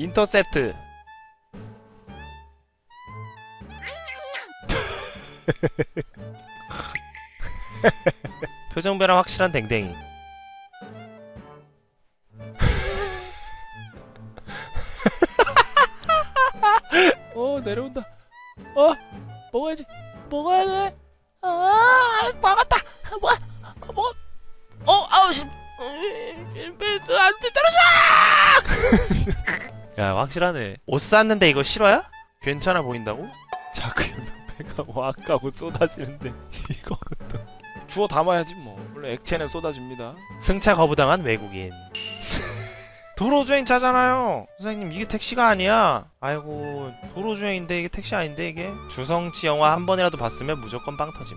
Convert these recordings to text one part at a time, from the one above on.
인터셉트 표정 변화 확실한 댕댕이 어 내려온다 어 먹어야지 먹어야 돼 아, 먹었다. 뭐, 뭐, 어, 아우, 씨, 안돼 떨어져. 야, 확실하네. 옷 샀는데 이거 실화야? 괜찮아 보인다고? 자꾸 배가 와까고 쏟아지는데 이거 또 주워 담아야지 뭐. 원래 액체는 쏟아집니다. 승차 거부당한 외국인. 도로 주행차잖아요. 선생님 이게 택시가 아니야. 아이고 도로 주행인데 이게 택시 아닌데 이게 주성치 영화 한 번이라도 봤으면 무조건 빵 터짐.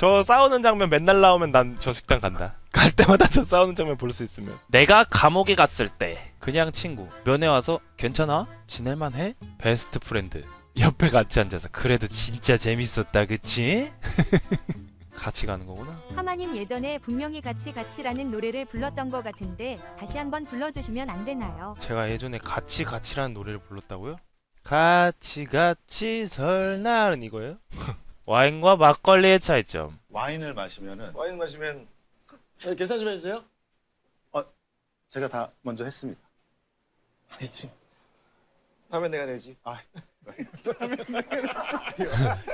저 싸우는 장면 맨날 나오면 난 저 식당 간다. 갈 때마다 저 싸우는 장면 볼 수 있으면. 내가 감옥에 갔을 때 그냥 친구 면회 와서 괜찮아? 지낼만 해? 베스트 프렌드 옆에 같이 앉아서 그래도 진짜 재밌었다 그치? 같이 가는 거구나. 하마님 예전에 분명히 같이 같이라는 노래를 불렀던 것 같은데 다시 한번 불러주시면 안 되나요? 제가 예전에 같이 같이라는 노래를 불렀다고요? 같이 같이 설날은 이거예요? 와인과 막걸리의 차이점. 와인을 마시면은 와인 마시면 네, 계산 좀 해주세요. 제가 다 먼저 했습니다. 아니지. 다음엔 내가 내지. 아,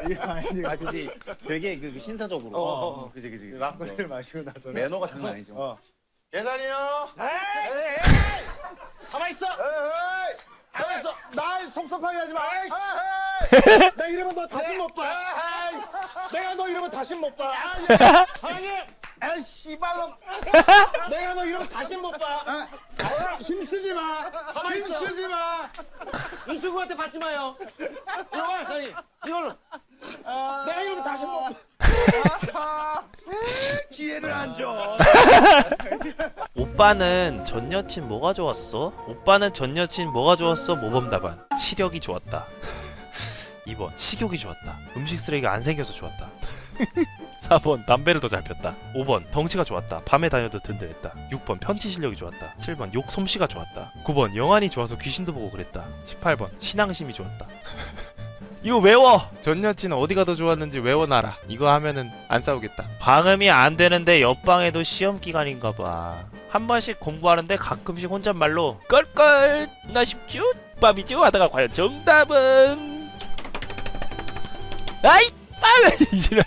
이게 아니 아니지 되게 그 신사적으로 어, 어, 어. 그지 그지 그지 막걸리를 마시고 나서 는 매너가 장난 아니죠 어. 계산이요. 가만 있어 에이, 가만 있어 날 속섭하게 하지 마. 에이, 내 이름은 너 다시 못 봐. 너 이름은 다시 못 봐. 에이, 씨발로. 내가 너 이름은 다시 못 봐. 힘쓰지 마. 가만히 있어. 힘쓰지 마. 이 친구한테 받지 마요. 이거 봐, 사장님. 이걸로. 내가 이름은 다시 못 봐. 기회를 안 줘. 오빠는 전 여친 뭐가 좋았어? 오빠는 전 여친 뭐가 좋았어? 모범 답안. 시력이 좋았다. 2번 식욕이 좋았다. 음식 쓰레기가 안 생겨서 좋았다. 4번 담배를 더 잘 폈다. 5번 덩치가 좋았다. 밤에 다녀도 든든했다. 6번 편지 실력이 좋았다. 7번 욕 솜씨가 좋았다. 9번 영안이 좋아서 귀신도 보고 그랬다. 18번 신앙심이 좋았다. 이거 외워! 전 여친은 어디가 더 좋았는지 외워놔라. 이거 하면은 안 싸우겠다. 방음이 안 되는데 옆방에도 시험 기간인가 봐. 한 번씩 공부하는데 가끔씩 혼잣말로 껄껄 나 쉽죠? 밥이죠? 하다가 과연 정답은 아이 빨 이지랄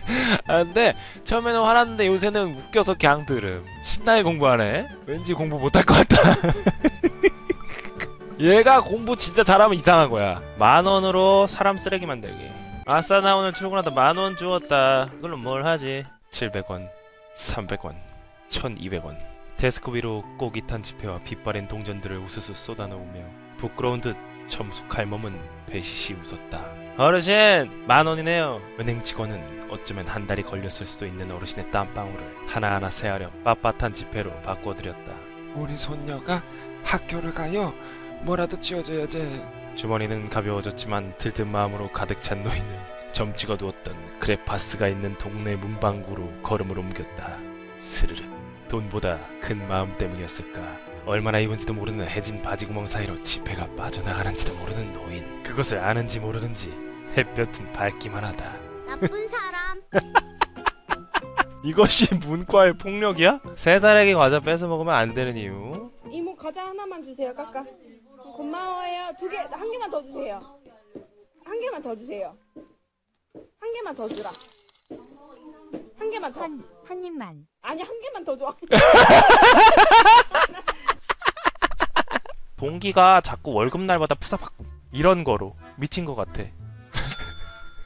하는데 처음에는 화났는데 요새는 웃겨서 그냥 들음. 신나게 공부하네 왠지 공부 못할 것 같다. 얘가 공부 진짜 잘하면 이상한 거야. 만 원으로 사람 쓰레기 만들기. 아싸 나 오늘 출근하다 만 원 주었다. 그걸로 뭘 하지? 700원 300원 1200원. 데스크 위로 꼬기 탄 지폐와 빛바랜 동전들을 우수수 쏟아놓으며 부끄러운 듯 첨수 칼몸은 배시시 웃었다 어르신 만 원이네요 은행 직원은 어쩌면 한 달이 걸렸을 수도 있는 어르신의 땀방울을 하나하나 세하려 빳빳한 지폐로 바꿔드렸다 우리 손녀가 학교를 가요. 뭐라도 지어줘야지. 주머니는 가벼워졌지만 들뜬 마음으로 가득 찬 노인은 점 찍어 두었던 크레파스가 있는 동네 문방구로 걸음을 옮겼다. 스르르 돈보다 큰 마음 때문이었을까. 얼마나 입은지도 모르는 해진 바지구멍 사이로 지폐가 빠져나가는지도 모르는 노인. 그것을 아는지 모르는지 햇볕은 밝기만 하다. 나쁜 사람. 이것이 문과의 폭력이야? 세 살에게 과자 뺏어 먹으면 안 되는 이유? 이모 과자 하나만 주세요, 까까. 고마워요. 두 개, 한 개만 더 주세요. 한 개만 더 주세요. 한 개만 더 주라. 한 개만 더. 한, 한 입만 아니, 한 개만 더 줘. 동기가 자꾸 월급날마다 푸사받고 이런 거로 미친 것 같아.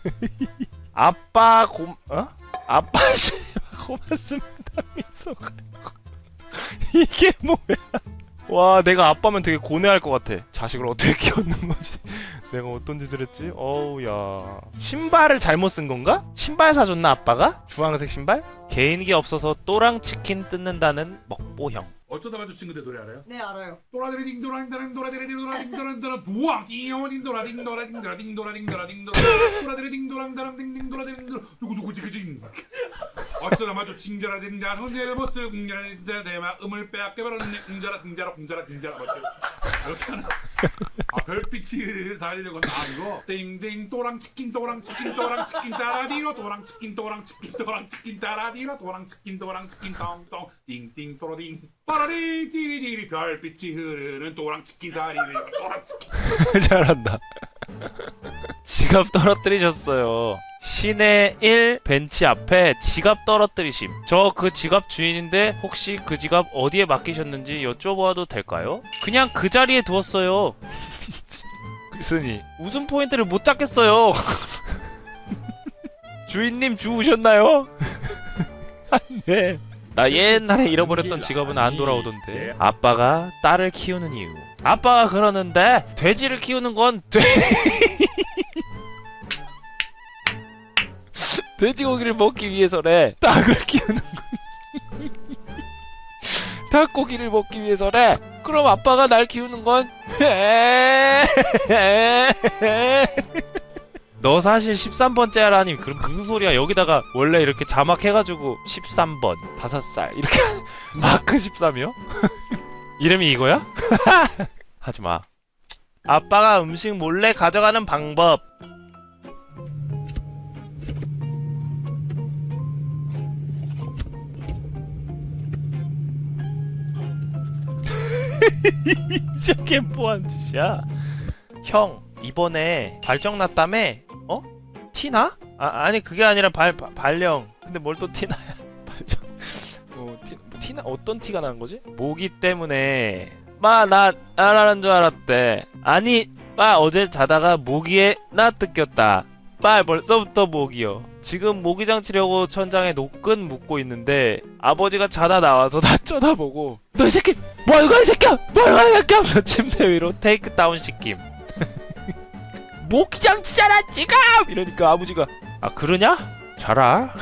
아빠 고 어? 아빠 씨 고맙습니다 미소가 이게 뭐야? 와 내가 아빠면 되게 고뇌할 것 같아. 자식을 어떻게 키웠는 거지? 내가 어떤 짓을 했지? 어우 야. 신발을 잘못 쓴 건가? 신발 사줬나 아빠가? 주황색 신발? 개인기 없어서 또랑 치킨 뜯는다는 먹보형 어쩌다 마주친 근데 노래 알아요? 네 알아요. 도라디링 도라딩 도라디링 도라딩 도라딩 도라 부왕 띵요딩 도라딩 도라딩 도라딩 도라딩 도라딩 도라 도라디링 도랑 다랑 딩딩 도라딩 도라 누구 누구 지그징 어쩌다 마주친 자라 딩자 혼내 모습 응자라 딩자 내 마음을 빼앗겨 버렸네 응자라 딩자라 딩자라 딩자라 맞죠? 이렇게 하는. 아 별빛이 달리려고 아 이거. 띵띵 또랑 치킨 또랑 치킨 또랑 치킨 따라디로 또랑 치킨 또랑 치킨 또랑 치킨 따라디로 또랑 치킨 또랑 치킨 똥똥 띵띵 또라딩 빠라리 띠리리 별빛이 흐르는 또랑 치킨 다리를 또랑 치킨. 잘한다 지갑 떨어뜨리셨어요. 시내 1 벤치 앞에 지갑 떨어뜨리심. 저 그 지갑 주인인데 혹시 그 지갑 어디에 맡기셨는지 여쭤봐도 될까요? 그냥 그 자리에 두었어요. 글쓴이. 웃음 포인트를 못 잡겠어요. 주인님 주우셨나요? 안돼. 나 옛날에 잃어버렸던 지갑은 안 돌아오던데. 아빠가 딸을 키우는 이유. 아빠가 그러는데 돼지를 키우는 건 돼... 돼지고기를 먹기 위해서래. 닭을 키우는 건 닭고기를 먹기 위해서래. 그럼 아빠가 날 키우는 건? 너 사실 13번째 하라니 그럼 무슨 소리야? 여기다가 원래 이렇게 자막 해가지고 13번 5살. 이렇게 마크 13이요? 이름이 이거야? 하지마. 아빠가 음식 몰래 가져가는 방법 저게 뭐한 짓이야. 형 이번에 발정 났다며 어? 티나? 아, 아니 그게 아니라 발, 발 발령. 근데 뭘 또 티나야? 발정. 어, 티, 뭐 티나? 어떤 티가 나는 거지? 모기 때문에. 마나 나라는 줄 알았대. 아니 마 어제 자다가 모기에 나 뜯겼다. 마 벌써부터 모기요 지금 모기장 치려고 천장에 노끈 묶고 있는데 아버지가 자다 나와서 나 쳐다보고 너 이 새끼 뭘가 이 새끼야? 뭘가 이 새끼야? 하면서 침대 위로 테이크 다운 시킴. 모기장 치잖아 지금! 이러니까 아버지가 아 그러냐? 자라.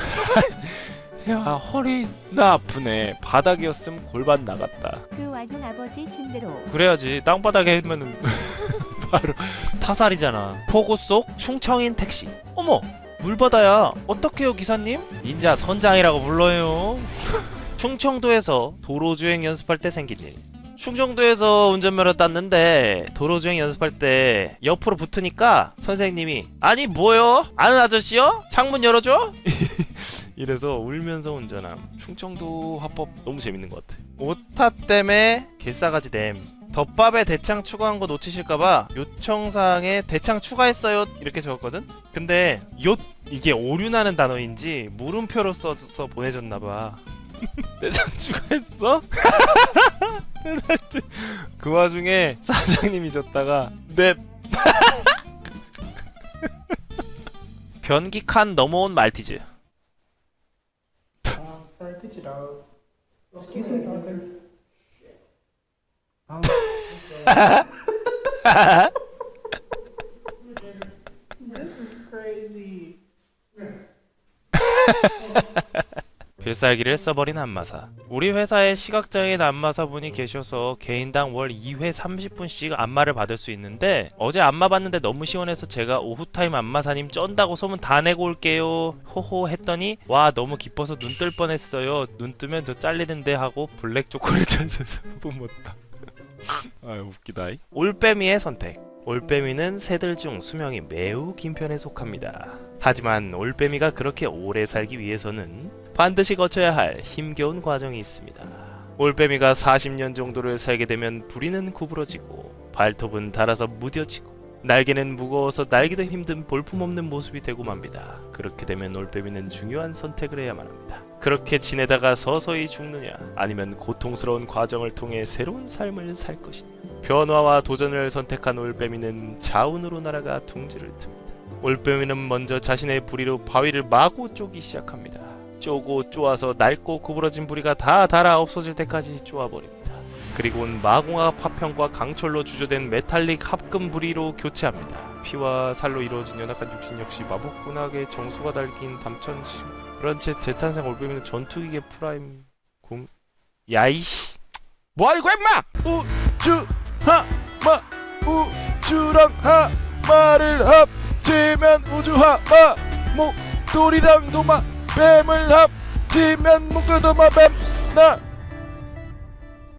야 허리 나 아프네. 바닥이었음 골반 나갔다. 그 와중 아버지 침대로 그래야지. 땅바닥에 하면은 바로 타살이잖아. 포구 속 충청인 택시. 어머 물바다야. 어떡해요 기사님? 인자 선장이라고 불러요 충청도에서 도로주행 연습할 때 생긴 일 충청도에서 운전면허 땄는데 도로주행 연습할 때 옆으로 붙으니까 선생님이 아니 뭐요? 아는 아저씨요? 창문 열어줘? 이래서 울면서 운전함 충청도 화법 너무 재밌는 것 같아 오타 때문에 개싸가지 됨 덮밥에 대창 추가한 거 놓치실까봐 요청사항에 대창 추가했어요 이렇게 적었거든? 근데 요 이게 오류나는 단어인지 물음표로 써서 보내줬나봐 대창 추가했어? 그 와중에 사장님이 줬다가 네 변기 칸 넘어온 말티즈 Sorry, could you dog? Excuse me, brother. Um, this is crazy. 필살기를 써버린 안마사. 우리 회사에 시각장애인 안마사분이 계셔서 개인당 월 2회 30분씩 안마를 받을 수 있는데 어제 안마 받는데 너무 시원해서 제가 오후타임 안마사님 쩐다고 소문 다 내고 올게요. 호호 했더니 와 너무 기뻐서 눈 뜰 뻔했어요. 눈 뜨면 저 잘리는데 하고 블랙 초콜릿 전세서 뿜었다. 아유 웃기다. 올빼미의 선택. 올빼미는 새들 중 수명이 매우 긴 편에 속합니다 하지만 올빼미가 그렇게 오래 살기 위해서는 반드시 거쳐야 할 힘겨운 과정이 있습니다. 올빼미가 40년 정도를 살게 되면 부리는 구부러지고 발톱은 닳아서 무뎌지고 날개는 무거워서 날기도 힘든 볼품없는 모습이 되고 맙니다. 그렇게 되면 올빼미는 중요한 선택을 해야만 합니다. 그렇게 지내다가 서서히 죽느냐 아니면 고통스러운 과정을 통해 새로운 삶을 살 것이냐 변화와 도전을 선택한 올빼미는 자운으로 날아가 둥지를 틉니다. 올빼미는 먼저 자신의 부리로 바위를 마구 쪼기 시작합니다. 쪼고 쪼아서 낡고 구부러진 부리가 다 닳아 없어질 때까지 쪼아버립니다. 그리고는 마공합 화평과 강철로 주조된 메탈릭 합금 부리로 교체합니다. 피와 살로 이루어진 연약한 육신 역시 마법군학의 정수가 달긴 담천시 그런 채 재탄생 올빼미는 전투기계 프라임 곰 야이씨 뭐하는 거야 임마 우주 하마 우주랑 하마를 합 치면 우주 하마 목돌이랑 도마 뱀을 합치면 목도도마 뱀나